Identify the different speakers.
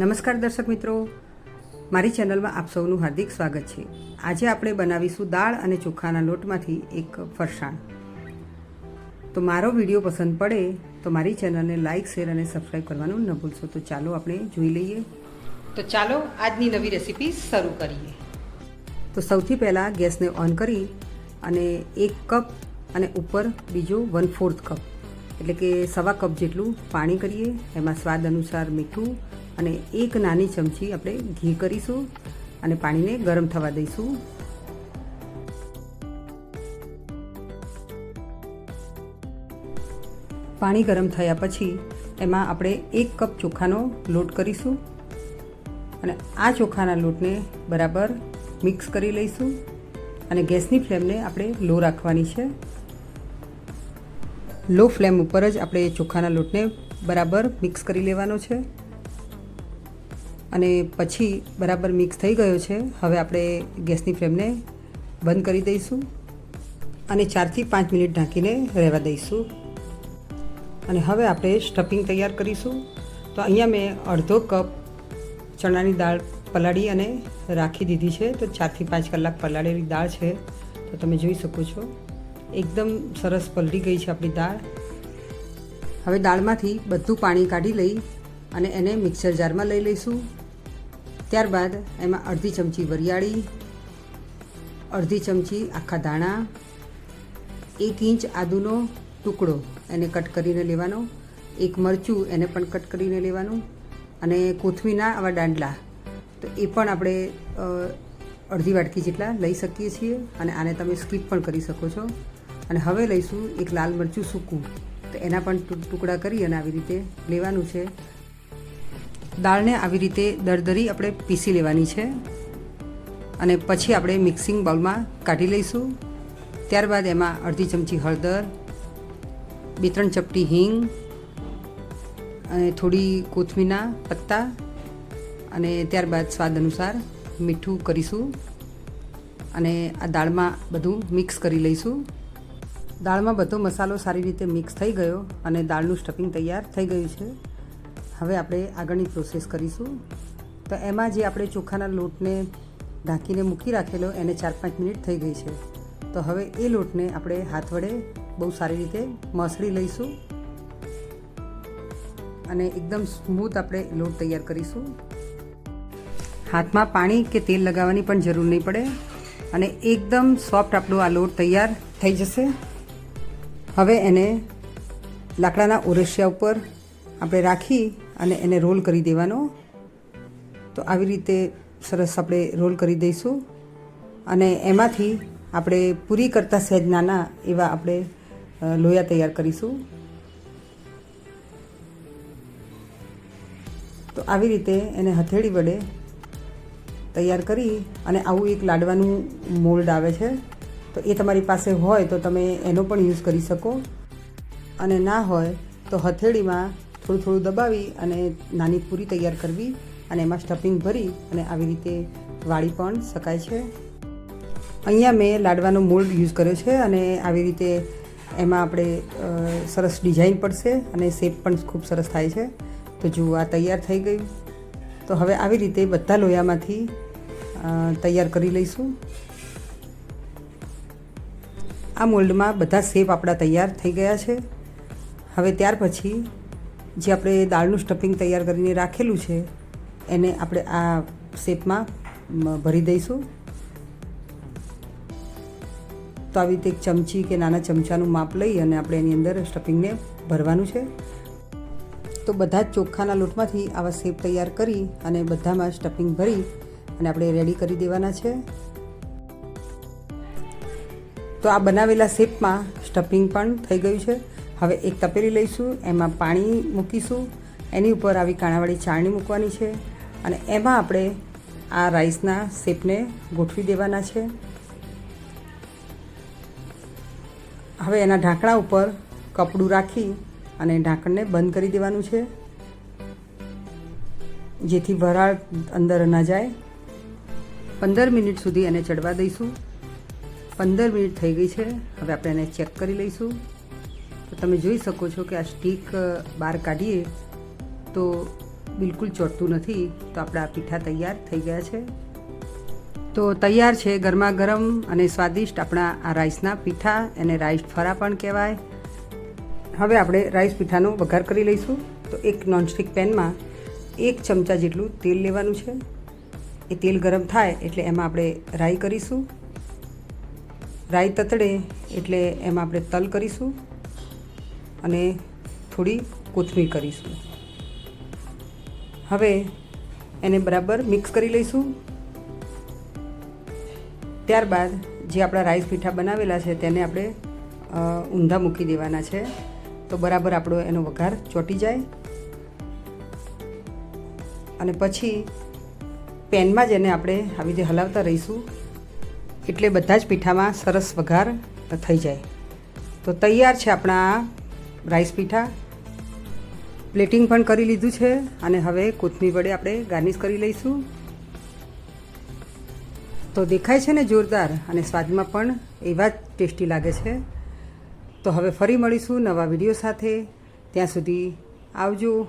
Speaker 1: નમસ્કાર દર્શક મિત્રો. મારી ચેનલમાં આપ સૌનું હાર્દિક સ્વાગત છે. આજે આપણે બનાવીશું દાળ અને ચોખાના લોટમાંથી એક ફરસાણ. તો મારો વીડિયો પસંદ પડે તો મારી ચેનલને લાઇક શેર અને સબસ્ક્રાઈબ કરવાનું ન ભૂલશો. તો ચાલો આપણે જોઈ લઈએ. તો ચાલો આજની નવી રેસીપી શરૂ કરીએ. તો સૌથી પહેલાં ગેસને ઓન કરી અને એક કપ અને ઉપર બીજો વન ફોર્થ કપ એટલે કે સવા કપ જેટલું પાણી કરીએ. એમાં સ્વાદ અનુસાર મીઠું અને એક નાની ચમચી આપણે ઘી કરીશું અને પાણીને ગરમ થવા દઈશું. પાણી ગરમ થયા પછી એમાં આપણે એક કપ ચોખાનો લોટ કરીશું અને આ ચોખાના લોટને બરાબર મિક્સ કરી લઈશું અને ગેસની ફ્લેમને આપણે લો રાખવાની છે. લો ફ્લેમ ઉપર જ આપણે ચોખાના લોટને બરાબર મિક્સ કરી લેવાનો છે. અને પછી બરાબર મિક્સ થઈ ગયો છે. હવે આપણે ગેસની ફ્લેમને બંધ કરી દઈશું અને ચારથી પાંચ મિનિટ ઢાંકીને રહેવા દઈશું. અને હવે આપણે સ્ટફિંગ તૈયાર કરીશું. તો અહીંયા મેં અડધો કપ ચણાની દાળ પલાળી અને રાખી દીધી છે. તો ચારથી પાંચ કલાક પલાળેલી દાળ છે. તો તમે જોઈ શકો છો, એકદમ સરસ પલળી ગઈ છે આપણી દાળ. હવે દાળમાંથી બધું પાણી કાઢી લઈ અને એને મિક્સર જારમાં લઈ લઈશું. ત્યારબાદ એમાં અડધી ચમચી વરિયાળી, અડધી ચમચી આખા ધાણા એક ઇંચ આદુનો ટુકડો એને કટ કરીને લેવાનો, એક મરચું એને પણ કટ કરીને લેવાનું અને કોથમીના આવા દાંડલા. તો એ પણ આપણે અડધી વાટકી જેટલા લઈ શકીએ છીએ અને આને તમે સ્કીપ પણ કરી શકો છો. અને હવે લઈશું એક લાલ મરચું સૂકું. તો એના પણ ટુકડા કરી અને આવી રીતે લેવાનું છે. દાળને આવી રીતે દરદરી આપણે પીસી લેવાની છે. અને પછી આપણે મિક્સિંગ બાઉલમાં કાઢી લઈશું. ત્યારબાદ એમાં અડધી ચમચી હળદર, બે ત્રણ ચપટી હિંગ, અને થોડી કોથમીના પત્તા, અને ત્યારબાદ સ્વાદ અનુસાર મીઠું કરીશું. અને આ દાળમાં બધું મિક્સ કરી લઈશું. દાળમાં બધો મસાલો સારી રીતે મિક્સ થઈ ગયો અને દાળનું સ્ટફિંગ તૈયાર થઈ ગયું છે. હવે આપણે આગળની પ્રોસેસ કરીશું. તો એમાં જે આપણે ચોખાના લોટને ઢાંકીને મૂકી રાખેલો, એને ચાર પાંચ મિનિટ થઈ ગઈ છે. તો હવે એ લોટને આપણે હાથ વડે બહુ સારી રીતે મસળી લઈશું. અને એકદમ સ્મૂથ આપણે લોટ તૈયાર કરીશું. હાથમાં પાણી કે તેલ લગાવવાની પણ જરૂર નહીં પડે. અને એકદમ સોફ્ટ આપણો આ લોટ તૈયાર થઈ જશે. હવે એને લાકડાના ઓરસિયા ઉપર આપણે રાખી અને એને રોલ કરી દેવાનો. તો આવી રીતે સરસ આપણે રોલ કરી દઈશું. અને એમાંથી આપણે પૂરી કરતાં સહેજ નાના એવા આપણે લોયા તૈયાર કરીશું. તો આવી રીતે એને હથેળી વડે તૈયાર કરી અને આવું એક લાડવાનું મોલ્ડ આવે છે. તો એ તમારી પાસે હોય તો તમે એનો પણ યુઝ કરી શકો. અને ના હોય તો હથેળીમાં થોડું થોડું દબાવી અને નાની પૂરી તૈયાર કરવી અને એમાં સ્ટફિંગ ભરી અને આવી રીતે વાળી પણ શકાય છે. અહીંયા મેં લાડવાનો મોલ્ડ યુઝ કર્યો છે અને આવી રીતે એમાં આપણે સરસ ડિઝાઇન પડશે અને શેપ પણ ખૂબ સરસ થાય છે. તો જુઓ આ તૈયાર થઈ ગયું, તો હવે આવી રીતે બધા લોયામાંથી તૈયાર કરી લઈશું. આ મોલ્ડમાં બધા શેપ આપણા તૈયાર થઈ ગયા છે. હવે ત્યાર પછી જે આપણે દાળનું સ્ટફિંગ તૈયાર કરીને રાખેલું છે, એને આપણે આ શેપમાં ભરી દઈશું. તો આવી રીતે એક ચમચી કે નાના ચમચાનું માપ લઈ અને આપણે એની અંદર સ્ટફિંગને ભરવાનું છે. તો બધા જ ચોખાના લોટમાંથી આવા શેપ તૈયાર કરી અને બધામાં સ્ટફિંગ ભરી અને આપણે રેડી કરી દેવાના છે. તો આ બનાવેલા શેપમાં સ્ટફિંગ પણ થઈ ગયું છે. હવે એક તપેલી લઈશું, એમાં પાણી મૂકીશું, એની ઉપર આવી કાણાવાળી ચાળણી મૂકવાની છે અને એમાં આપણે આ રાઈસના શેપને ગોઠવી દેવાના છે. હવે એના ઢાંકણા ઉપર કપડું રાખી અને ઢાંકણને બંધ કરી દેવાનું છે. જેથી વરાળ અંદર ન જાય. પંદર મિનિટ સુધી એને ચડવા દઈશું. પંદર મિનિટ થઈ ગઈ છે. હવે આપણે એને ચેક કરી લઈશું. તો તમે જોઈ શકો છો કે આ સ્ટીક બહાર કાઢીએ તો બિલકુલ ચોટતું નથી. તો આપણા પીઠા તૈયાર થઈ ગયા છે. તો તૈયાર છે ગરમા ગરમ અને સ્વાદિષ્ટ આપણા આ રાઈસના પીઠા, એને રાઈસ ફરા પણ કહેવાય. હવે આપણે રાઈસ પીઠાનો વઘાર કરી લઈશું. તો એક નોનસ્ટિક પેનમાં એક ચમચા જેટલું તેલ લેવાનું છે. એ તેલ ગરમ થાય એટલે એમાં આપણે રાઈ કરીશું. રાઈ તતડે એટલે એમાં આપણે તલ કરીશું. અને થોડી કોથમીર કરીશું. હવે એને બરાબર મિક્સ કરી લઈશું. ત્યારબાદ જે આપણા રાઈસ પીઠા બનાવેલા છે તેને આપણે ઊંધા મૂકી દેવાના છે. તો બરાબર આપણો એનો વઘાર ચોંટી જાય. અને પછી પેનમાં જ એને આપણે આવી રીતે હલાવતા રહીશું. એટલે બધા જ પીઠામાં સરસ વઘાર થઈ જાય. તો તૈયાર છે આપણા રાઈસ પીઠા, પ્લેટિંગ પણ કરી લીધું છે અને હવે કોથમીર વડે આપણે ગાર્નિશ કરી લઈશું. તો દેખાય છે ને જોરદાર અને સ્વાદમાં પણ એવા જ ટેસ્ટી લાગે છે. તો હવે ફરી મળીશું નવા વીડિયો સાથે. ત્યાં સુધી આવજો.